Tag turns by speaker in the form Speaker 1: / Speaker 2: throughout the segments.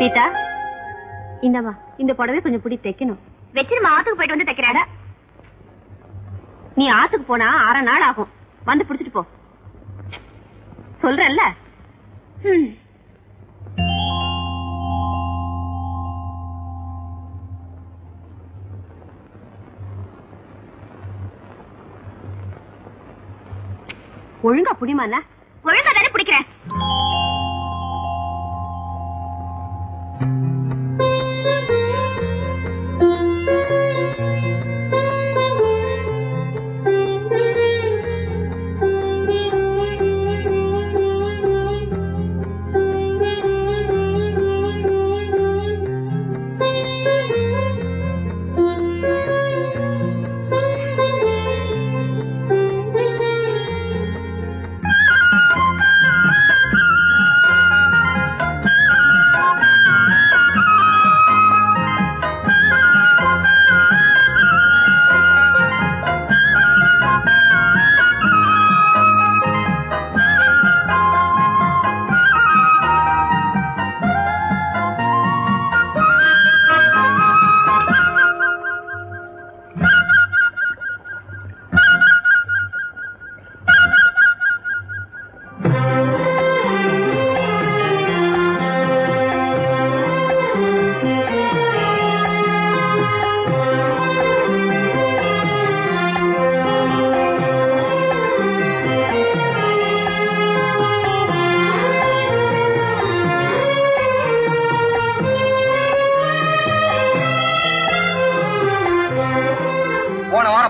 Speaker 1: சீதா இந்தம்மா இந்த புடவை கொஞ்சம் பிடி தைக்கணும்.
Speaker 2: வச்சிருமா ஆத்துக்கு போயிட்டு வந்து தைக்கிறாடா
Speaker 1: நீ ஆத்துக்கு போனா அரை நாள் ஆகும். வந்து புடிச்சிட்டு போ. சொல்றேன்ல?
Speaker 2: ம்.
Speaker 1: ஒழுங்கா புடிமால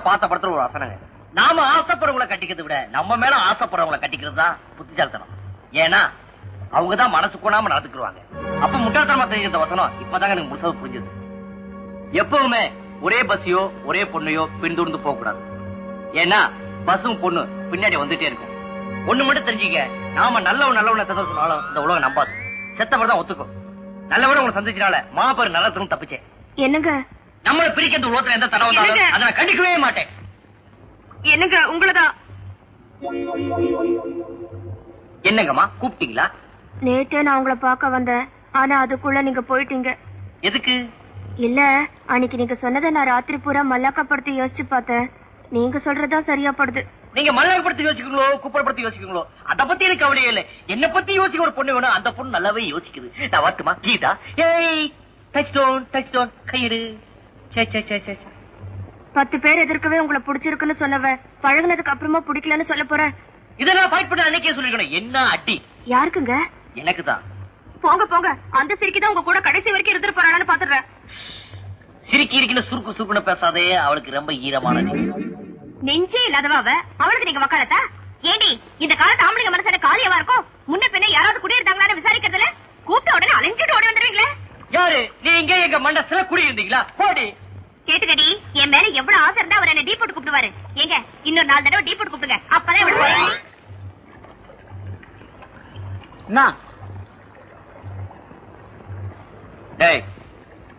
Speaker 3: போன ஒரு வசனங்க நாம ஆசைப்படுறவங்கள கட்டிக்கிறதை விட நம்ம மேல ஆசைப்படுறவங்களை கட்டிக்கிறது தான் புத்திசாலித்தனம். ஏன்னா அவங்க தான் மனசு கொணாம நடந்துக்குருவாங்க. அப்ப முட்டாள்தனமா தெரிஞ்ச வசனம் இப்பதாங்க எனக்கு முழுசாக புரிஞ்சது. எப்பவுமே ஒரே பஸ்ஸையோ ஒரே பொண்ணையோ பின்தொடர்ந்து போக கூடாது ஏன்னா பஸ்ஸும் பொண்ணு பின்னாடி வந்துட்டே இருக்கும். ஒண்ணு மட்டும் தெரிஞ்சுக்க நாம நல்லவன் நல்லவனை எத்தனை சொன்னாலும் இந்த உலகம் நம்பாது. செத்தவர் தான் ஒத்துக்கும். நல்லவன உங்களை சந்திச்சனால மாபெரும் நல்லத்துக்கும் தப்பிச்சேன்.
Speaker 2: என்னங்க?
Speaker 3: நம்மள பிரிக்க இந்த உலகத்துல எந்த தடவை வந்தாலும்? அதை நான் கண்டிக்கவே மாட்டேன்.
Speaker 2: என்னங்க உங்களதான்
Speaker 3: என்னங்கம்மா கூப்பிட்டீங்களா?
Speaker 2: நேத்தே நான் உங்களை பார்க்க வந்தேன். ஆனா அதுக்குள்ள நீங்க போயிட்டீங்க.
Speaker 3: எதுக்கு?
Speaker 2: இல்ல அன்னைக்கு நீங்க சொன்னதை நான் ராத்திரி பூரா மல்லாக்கப்படுத்தி யோசிச்சு பார்த்தேன். நீங்க சொல்றதா சரியா படுது
Speaker 3: நீங்க மல்லாகப்படுத்தி யோசிக்கீங்களோ குப்பரப்படுத்தி யோசிக்கீங்களோ அத பத்தி எனக்கு கவலையே இல்ல. என்ன பத்தி யோசிக்க ஒரு பொண்ணு வேணும் அந்த பொண்ணு நல்லாவே யோசிக்குது. நான் வரட்டுமா? கீதா? ஏய் டச் டோன் டச் டோன் கையிடு.
Speaker 2: பத்து பேர் எதிர்க்கவே உங்களை பிடிச்சிருக்குன்னு சொல்லவ பழகுனதுக்கு அப்புறமா பிடிக்கலன்னு சொல்ல போறேன்
Speaker 3: இதை நான் ஃபைட் பண்ண அன்னைக்கே சொல்லிருக்கணும் என்ன அடி?
Speaker 2: யாருக்குங்க?
Speaker 3: எனக்கு தான்.
Speaker 2: போங்க போங்க. அந்த சிரிக்கி தான் உங்க கூட கடைசி வரைக்கும் இருந்துட்டு போறாளான்னு பாத்துறேன்
Speaker 3: சிரிக்கி இருக்கின சுருக்கு சுருக்குன்னு பேசாதே. அவளுக்கு ரொம்ப ஈரமான நெஞ்சு.
Speaker 2: நெஞ்சே இல்லாதவ அவ? அவளுக்கு நீங்க வக்காலத்தா? ஏண்டி இந்த காலத்து ஆம்பளைங்க மனசான காலியவா இருக்கும்?
Speaker 3: நீங்க எங்க மண்டத்துல குடி இருந்தீங்களா? போடி.
Speaker 2: கேட்டுக்கடி என் மேல எவ்வளவு ஆசை இருந்தா அவர் என்ன டீ போட்டு கூப்பிடுவாரு. ஏங்க இன்னொரு நாலு தடவை டீ போட்டு கூப்பிடுங்க. அப்பதான்.
Speaker 4: என்ன
Speaker 3: டேய்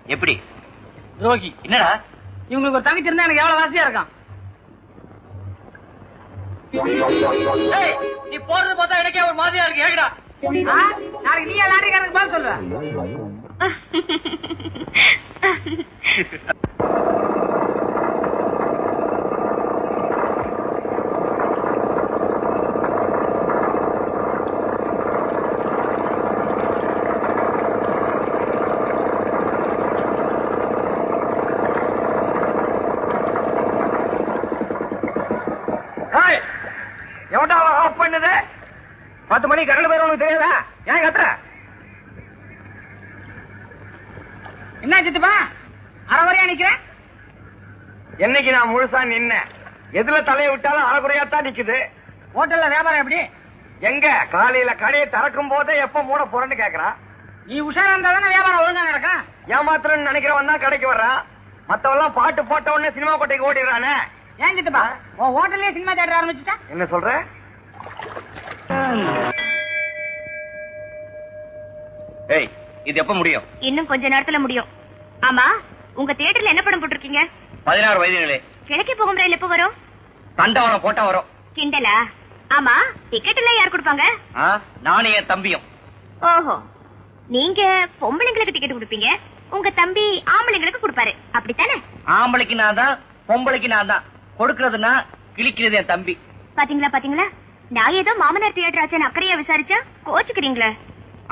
Speaker 3: எப்படி?
Speaker 4: ரோகி
Speaker 3: என்னடா?
Speaker 4: இவங்களுக்கு ஒரு தங்கச்சி இருந்தா எனக்கு எவ்வளவு வாசியா இருக்கான்
Speaker 3: நீ போறது பார்த்தா எனக்கே ஒரு மாதிரியா இருக்கு. ஏகடா
Speaker 4: ஆ? நாளைக்கு நீ லாரிக்காரனுக்கு பதில்
Speaker 3: எவன்டா ஆஃப் பண்ணுது? பத்து மணிக்கு கரண்ட் பேர் உனக்கு தெரியாதா? ஏன் கத்துற?
Speaker 4: என்ன சித்துப்பா? வரையா நிக்கிறேன்
Speaker 3: என்னைக்கு நான் முழுசா நின்ன? எதுல தலைய விட்டாலும் அறகுறையாத்தான் நிக்குது.
Speaker 4: ஹோட்டல்ல வியாபாரம் எப்படி?
Speaker 3: எங்க? காலையில கடையை திறக்கும் போதே எப்ப மூட போறேன்னு கேக்குறான்
Speaker 4: நீ உஷாரா இருந்தா தானே வியாபாரம் ஒழுங்கா நடக்கும்?
Speaker 3: ஏமாத்திரன்னு நினைக்கிறவன் தான் கடைக்கு வர்றான் மத்தவெல்லாம் பாட்டு போட்ட உடனே சினிமா கோட்டைக்கு ஓடிடுறானே.
Speaker 4: ஏன் சித்துப்பா? உன் ஹோட்டல்லயே சினிமா தேட்டர் ஆரம்பிச்சுட்டா?
Speaker 3: என்ன சொல்ற? ஏய் இது எப்ப முடியும்?
Speaker 2: இன்னும் கொஞ்ச நேரத்துல முடியும். ஆமா உங்க தியேட்டர்ல என்ன படம் போட்டிருக்கீங்க?
Speaker 3: பதினாறு வயதிலே
Speaker 2: கிழக்கே போகும் ரயில் எப்ப வரும்?
Speaker 3: தண்டவனம் போட்டா வரும்.
Speaker 2: கிண்டலா? ஆமா டிக்கெட் எல்லாம் யார் கொடுப்பாங்க?
Speaker 3: நானும் என் தம்பியும்.
Speaker 2: ஓஹோ நீங்க பொம்பளைங்களுக்கு டிக்கெட் கொடுப்பீங்க. உங்க தம்பி ஆம்பளைங்களுக்கு கொடுப்பாரு. அப்படித்தானே?
Speaker 3: ஆம்பளைக்கு நான் தான் பொம்பளைக்கு நான் தான். கொடுக்கறதுனா கிழிக்கிறது என் தம்பி.
Speaker 2: பாத்தீங்களா பாத்தீங்களா? நான் ஏதோ மாமனார் தியேட்டர் ஆச்சேன்னு அக்கறையா விசாரிச்சா கோச்சுக்கிறீங்களே.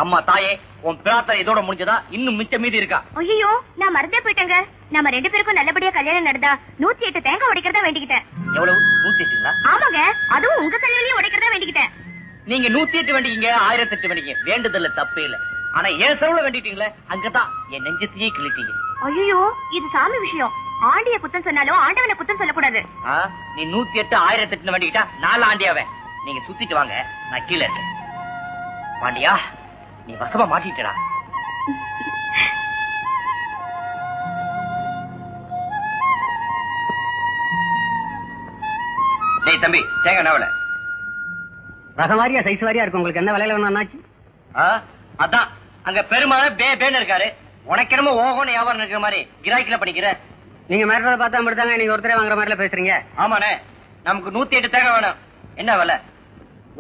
Speaker 3: அம்மா தாயே உன் பிரார்த்தனை இதோட முடிஞ்சதா? இன்னும் மிச்சம் மீதி இருக்கா?
Speaker 2: ஐயோ நான் மறந்தே போயிட்டேங்க. நம்ம ரெண்டு பேருக்கும் நல்லபடியா கல்யாணம் நடந்தா நூத்தி எட்டு தேங்காய் உடைக்கிறதா வேண்டிக்கிட்டேன்.
Speaker 3: எவ்வளவு? நூத்தி எட்டுங்களா?
Speaker 2: ஆமாங்க அதுவும் உங்க கல்யாணியும் உடைக்கிறதா வேண்டிக்கிட்டேன்.
Speaker 3: நீங்க நூத்தி எட்டு வேண்டிக்கீங்க ஆயிரத்தி எட்டு வேண்டிக்கீங்க. வேண்டுதல்ல தப்பே இல்ல. ஆனா ஏன் செலவுல வேண்டிட்டீங்களே? அங்கதான். என் நெஞ்சத்தையே கிழிட்டீங்க
Speaker 2: ஐயோ இது சாமி விஷயம். ஆண்டிய குத்தம் சொன்னாலும் ஆண்டவனை குத்தம் சொல்லக்கூடாது.
Speaker 3: நீ நூத்தி எட்டு ஆயிரத்தி எட்டு வேண்டிக்கிட்டா நாலு ஆண்டியாவே. நீங்க சுத்திட்டு வாங்க நான் கீழே இருக்கேன். பாண்டியா நீ வசமா மாட்டிட்டடா. டேய் தம்பி தேங்க என்ன விலை.
Speaker 4: வாரியா சைஸ் வாரியா இருக்கும். உங்களுக்கு என்ன விலையில வேணும்
Speaker 3: அதான் அங்க பெருமான பே பேன்னு இருக்காரு. உனக்கு என்னமோ ஓஹோன்னு வியாபாரம் இருக்கிற மாதிரி கிராக்கில படிக்கிற.
Speaker 4: நீங்க மிரட்டதை பார்த்தா மட்டும்தாங்க நீங்க ஒருத்தரே வாங்குற மாதிரில பேசுறீங்க.
Speaker 3: ஆமாண்ணே நமக்கு நூத்தி எட்டு தேங்க வேணும். என்ன விலை?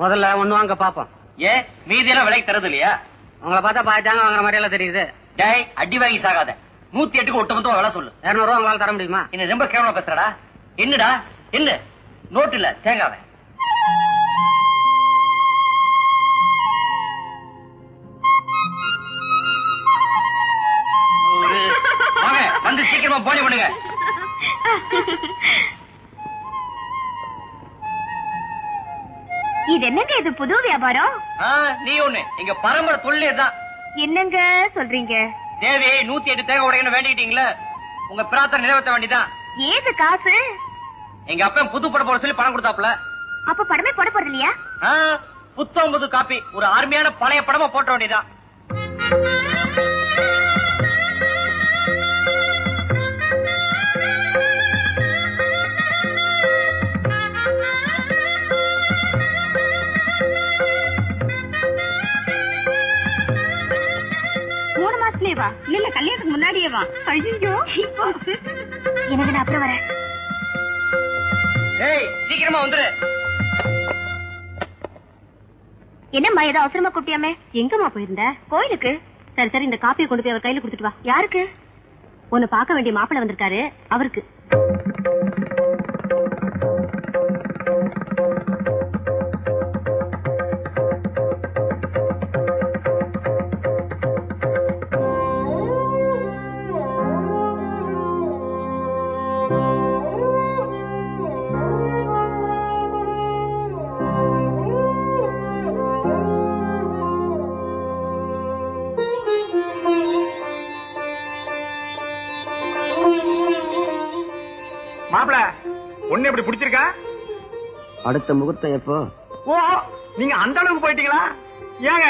Speaker 4: முதல்ல ஒண்ணு வாங்க பாப்போம்.
Speaker 3: ஏன் மீதி எல்லாம் விலைக்கு தரது இல்லையா?
Speaker 4: உங்களை பார்த்தா பாய்ச்சாங்க வாங்குற மாதிரி எல்லாம் தெரியுது.
Speaker 3: டேய் அடி வாங்கி சாகாத. நூத்தி எட்டுக்கு ஒட்டு மொத்தம் விலை சொல்லு.
Speaker 4: இருநூறு ரூபா உங்களால தர முடியுமா?
Speaker 3: என்ன ரொம்ப கேவலமா பேசுறடா? என்னடா? என்ன? நோட்டு இல்ல தேங்காவ. வந்து சீக்கிரமா போனி பண்ணுங்க.
Speaker 2: இது என்னங்க இது புது வியாபாரம்?
Speaker 3: நீ ஒண்ணு. எங்க பரம்பரை தொழிலே தான்.
Speaker 2: என்னங்க சொல்றீங்க?
Speaker 3: தேவி நூத்தி எட்டு தேங்க உடையன்னு வேண்டிக்கிட்டீங்களே? உங்க பிரார்த்தனை நிறைவேற்ற வேண்டிதான்
Speaker 2: ஏது காசு?
Speaker 3: எங்க அப்பன் புது படம் போட சொல்லி பணம் கொடுத்தாப்ல
Speaker 2: அப்ப படமே போட போறது இல்லையா?
Speaker 3: புத்தம் புது காப்பி. ஒரு அருமையான பழைய படமா போட்ட வேண்டியதான்
Speaker 2: இல்ல கல்யாணத்துக்கு முன்னாடியே வா. ஐயோ எனக்கு நான் அப்புறம் வரேன்.
Speaker 3: ஏய் சீக்கிரமா வந்துரு.
Speaker 2: என்னம்மா ஏதோ அவசரமா கூப்பிட்டியாமே? எங்கம்மா போயிருந்த? கோயிலுக்கு? சரி சரி இந்த காப்பியை கொண்டு போய் அவர் கையில கொடுத்துட்டு வா. யாருக்கு? உன்னை பார்க்க வேண்டிய மாப்பிள்ளை வந்திருக்காரு அவருக்கு.
Speaker 5: எப்படி பிடிச்சிருக்கா?
Speaker 4: அடுத்த முகூர்த்தம் எப்போ?
Speaker 5: ஓ நீங்க அந்த அளவுக்கு போயிட்டீங்களா? ஏங்க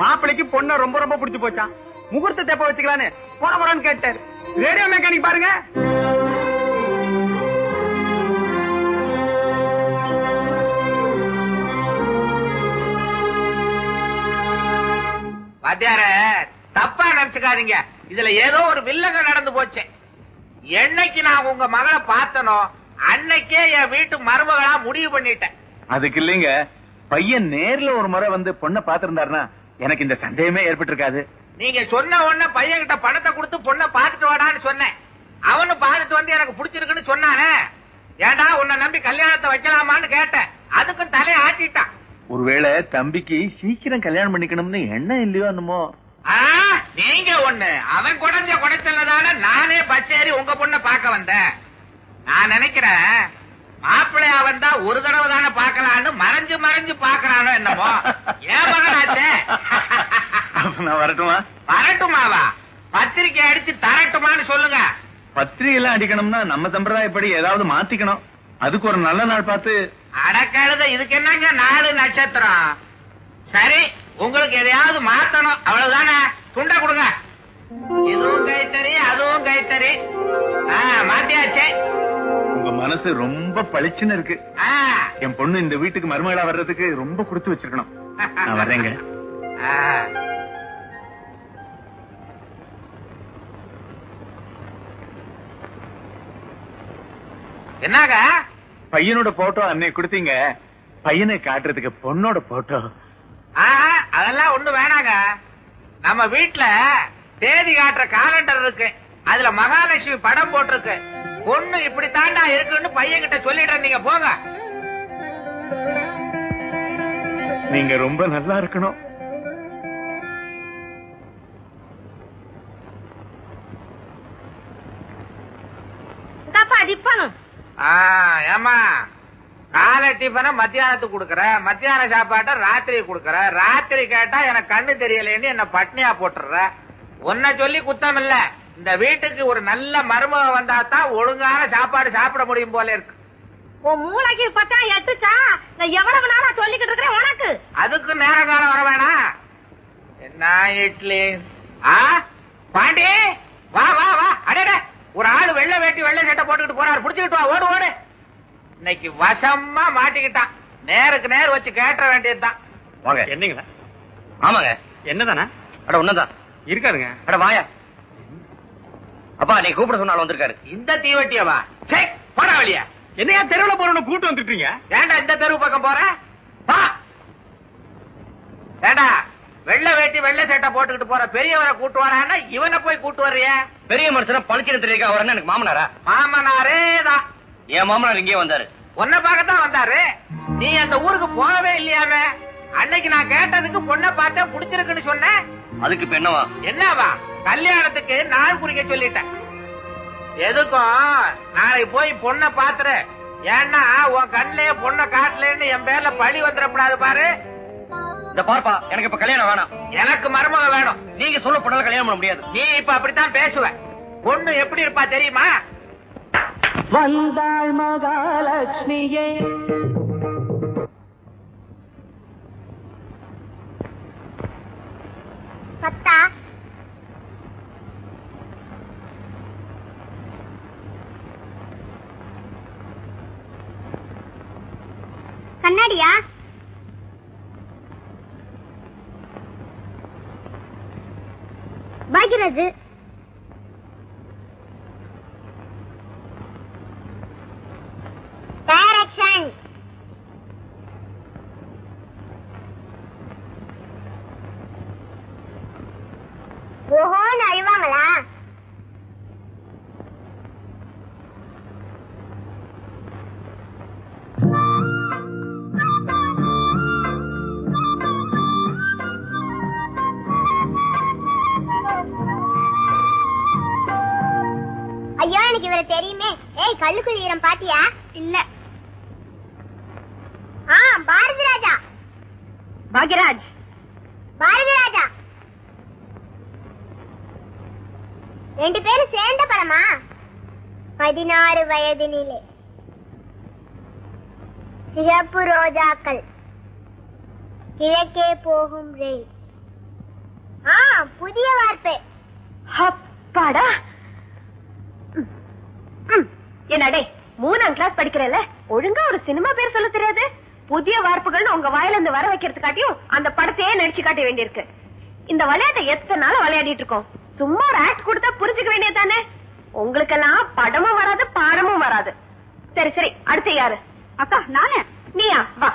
Speaker 5: மாப்பிளைக்கு பொண்ண ரொம்ப ரொம்ப பிடிச்சு போச்சான் முகூர்த்தத்தை எப்ப வச்சுக்கலான்னு போறான்னு கேட்டாரு. ரேடியோ மெக்கானிக் பாருங்க.
Speaker 6: வாத்தியார தப்பா நினைச்சுக்காதீங்க. இதுல ஏதோ ஒரு வில்லங்க நடந்து போச்சு. என்னைக்கு நான் உங்க மகளை பார்த்தனோ அன்னைக்கே என் வீட்டு மருமகளா முடிவு பண்ணிட்டேன்.
Speaker 5: அதுக்கு இல்லைங்க. பையன் நேர்ல ஒரு முறை வந்து பொண்ணை பாத்திருந்தாருன்னா எனக்கு இந்த சந்தேகமே ஏற்பட்டிருக்காது.
Speaker 6: நீங்க சொன்ன உடனே பையன் கிட்ட பணத்தை கொடுத்து பொண்ணை பார்த்துட்டு வாடான்னு சொன்னேன். அவனும் பார்த்துட்டு வந்து எனக்கு பிடிச்சிருக்குன்னு சொன்னானே. ஏடா உன்னை நம்பி கல்யாணத்தை வைக்கலாமான்னு கேட்டேன். அதுக்கும் தலையை ஆட்டிட்டான்.
Speaker 5: ஒருவேளை தம்பிக்கு சீக்கிரம் கல்யாணம் பண்ணிக்கணும்னு எண்ணம் இல்லையோ என்னமோ?
Speaker 6: ஆ, நீங்க ஒண்ணு. அவன் குடைஞ்ச குடைச்சலதான நானே ஏறி உங்க பொண்ணை பார்க்க வந்தேன். நான் நினைக்கிறேன் மாப்பிள்ளையா வந்தா ஒரு தடவை தானே பார்க்கலான்னு மறைஞ்சு மறைஞ்சு பாக்குறானோ என்னமோ? ஏன் மகனாச்சே
Speaker 5: நான் வரட்டுமா?
Speaker 6: வரட்டுமாவா? பத்திரிக்கை அடிச்சு தரட்டுமான்னு சொல்லுங்க.
Speaker 5: பத்திரிகை எல்லாம் அடிக்கணும்னா நம்ம சம்பிரதாயப்படி ஏதாவது மாத்திக்கணும். அதுக்கு ஒரு நல்ல நாள் பார்த்து.
Speaker 6: அடக்கழுத இதுக்கு என்னங்க நாலு நட்சத்திரம்? சரி உங்களுக்கு எதையாவது மாத்தணும். அவ்வளவுதானே? துண்டை கொடுங்க. இதுவும் கைத்தறி அதுவும் கைத்தறி. மாத்தியாச்சே.
Speaker 5: உங்க மனசு ரொம்ப பளிச்சுன்னு இருக்கு. என் பொண்ணு இந்த வீட்டுக்கு மருமகளா வர்றதுக்கு ரொம்ப கொடுத்து வச்சிருக்கணும். நான் வர்றேங்க.
Speaker 6: ஆ. என்னங்க
Speaker 5: பையனோட போட்டோ அன்னை கொடுத்தீங்க. பையனை காட்டுறதுக்கு பொண்ணோட போட்டோ
Speaker 6: அதெல்லாம் ஒண்ணு வேணாங்க. நம்ம வீட்ல தேதி காட்டுற காலண்டர் இருக்கு. அதுல மகாலட்சுமி படம் போட்டிருக்கு. பொண்ணு இப்படி தாண்டா இருக்குன்னு பையன் கிட்ட சொல்லிடுறேன். நீங்க போங்க.
Speaker 5: நீங்க ரொம்ப நல்லா இருக்கணும்.
Speaker 6: ஏம்மா காலை டிஃபனை மத்தியானத்துக்கு கொடுக்கற மத்தியான சாப்பாட்டை ராத்திரி கொடுக்கற ராத்திரி கேட்டா எனக்கு கண்ணு தெரியலேன்னு என்ன பட்னியா போட்டுற உன்னை சொல்லி குத்தம் இல்ல இந்த வீட்டுக்கு ஒரு நல்ல மருமக வந்தா தான் ஒழுங்கான சாப்பாடு சாப்பிட முடியும் போல இருக்கு.
Speaker 1: உன் மூளைக்கு பத்தா எட்டுச்சா? நான் எவ்வளவு நாளா சொல்லிக்கிட்டு இருக்கிறேன் உனக்கு?
Speaker 6: அதுக்கு நேர காலம் வர வேணாம் என்ன இட்லி? ஆ? பாண்டி? வா வா வா. அடடே ஒரு ஆளு வெள்ளை வேட்டி வெள்ளை சட்டை போட்டுக்கிட்டு போறாரு. புடிச்சுக்கிட்டு வா. ஓடு ஓடு. இன்னைக்கு வசமா மாட்டிக்கிட்டான். நேருக்கு நேர் வச்சு கேட்ட வேண்டியதுதான்.
Speaker 3: வாங்க.
Speaker 5: என்னங்களா
Speaker 3: ஆமாங்க.
Speaker 5: என்னதானே?
Speaker 3: அட உன்னதான்
Speaker 5: இருக்காருங்க
Speaker 3: அட வாயா. அப்பா நீ கூப்பிட சொன்னாலும் வந்திருக்காரு.
Speaker 6: இந்த தீவட்டியவா? சே வெளிய.
Speaker 5: என்னையா தெருவுல போறவன கூட்டு வந்துட்டீங்க
Speaker 6: ஏண்டா இந்த தெரு பக்கம் போற? வா. ஏண்டா வெள்ளை வேட்டி வெள்ளை சட்டை போட்டுக்கிட்டு போற பெரியவரை கூட்டு வரான்னா இவனை போய் கூட்டு வர்றிய?
Speaker 3: பெரிய மனுஷனா பழிக்கிற தெரியுங்க அவர் எனக்கு மாமனாரா?
Speaker 6: மாமனாரே தான்
Speaker 3: என் மாமனார் இங்கேயே வந்தாரு.
Speaker 6: உன்னை பார்க்கத்தான் வந்தாரு. நீ அந்த ஊருக்கு போகவே இல்லையாமே அன்னைக்கு நான் கேட்டதுக்கு பொண்ணை பார்த்தேன் புடிச்சிருக்குன்னு சொன்னேன்
Speaker 3: அதுக்கு இப்ப என்னவா?
Speaker 6: என்னவா? கல்யாணத்துக்கு நாள் குறிக்க சொல்லிட்டேன். எதுக்கும் நாளைக்கு போய் பொண்ணை பாத்துரு. ஏன்னா உன் கண்ணிலே பொண்ணை காட்டலன்னு என் பேர்ல பழி வந்துடக்கூடாது பாரு.
Speaker 3: இந்த பார்ப்பா எனக்கு இப்ப கல்யாணம் வேணாம்.
Speaker 6: எனக்கு மருமக வேணும்.
Speaker 3: நீங்க சொல்ல பொண்ணால கல்யாணம் பண்ண முடியாது.
Speaker 6: நீ இப்ப அப்படித்தான் பேசுவ. பொண்ணு எப்படி இருப்பா தெரியுமா?
Speaker 7: வந்தாள் மகாலட்சுமியே.
Speaker 2: பாக்யராஜ் கல்லுக்குள் ஈரம் பாத்தியா? இல்ல. ஆ பாரதி ராஜா
Speaker 1: பாக்யராஜ்.
Speaker 2: பாரதி ராஜா ரெண்டு பேரும் சேர்ந்த படமா பதினாறு வயதினிலே. சிகப்பு ரோஜாக்கள். கிழக்கே போகும் ரயில் ஆ புதிய வார்த்தை.
Speaker 1: அப்பாடா. என்னடே மூணாம் கிளாஸ் படிக்கிறல்ல? ஒழுங்கா ஒரு சினிமா பேர் சொல்ல தெரியாது? புதிய வார்ப்புகள்னு உங்க வாயில இருந்து வர வைக்கிறதுக்காட்டியும் அந்த படத்தையே நடிச்சு காட்ட வேண்டியிருக்கு. இந்த விளையாட்டை எத்தனை நாள் விளையாடிட்டு இருக்கோம்? சும்மா ஒரு ஆக்ட் கொடுத்தா புரிஞ்சுக்க வேண்டியதானே உங்களுக்கெல்லாம் படமும் வராது பாடமும் வராது. சரி சரி அடுத்து யாரு? அக்கா நானே. நீயா? வா.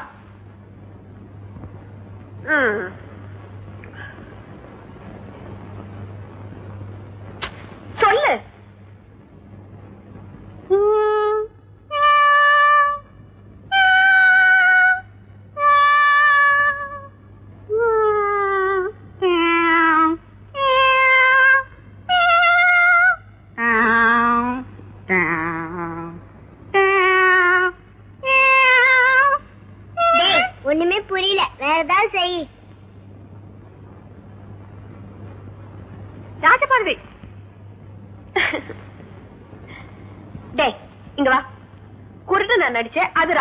Speaker 1: சொல்லு. Woo!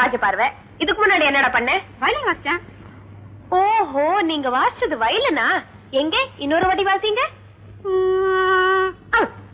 Speaker 1: அது ராஜபார்வை. இதுக்கு முன்னாடி என்னடா பண்ண? வயலின் வாசிச்சேன். ஓஹோ நீங்க வாசிச்சது வயலனா? எங்க? இன்னொரு வாட்டி வாசிங்க.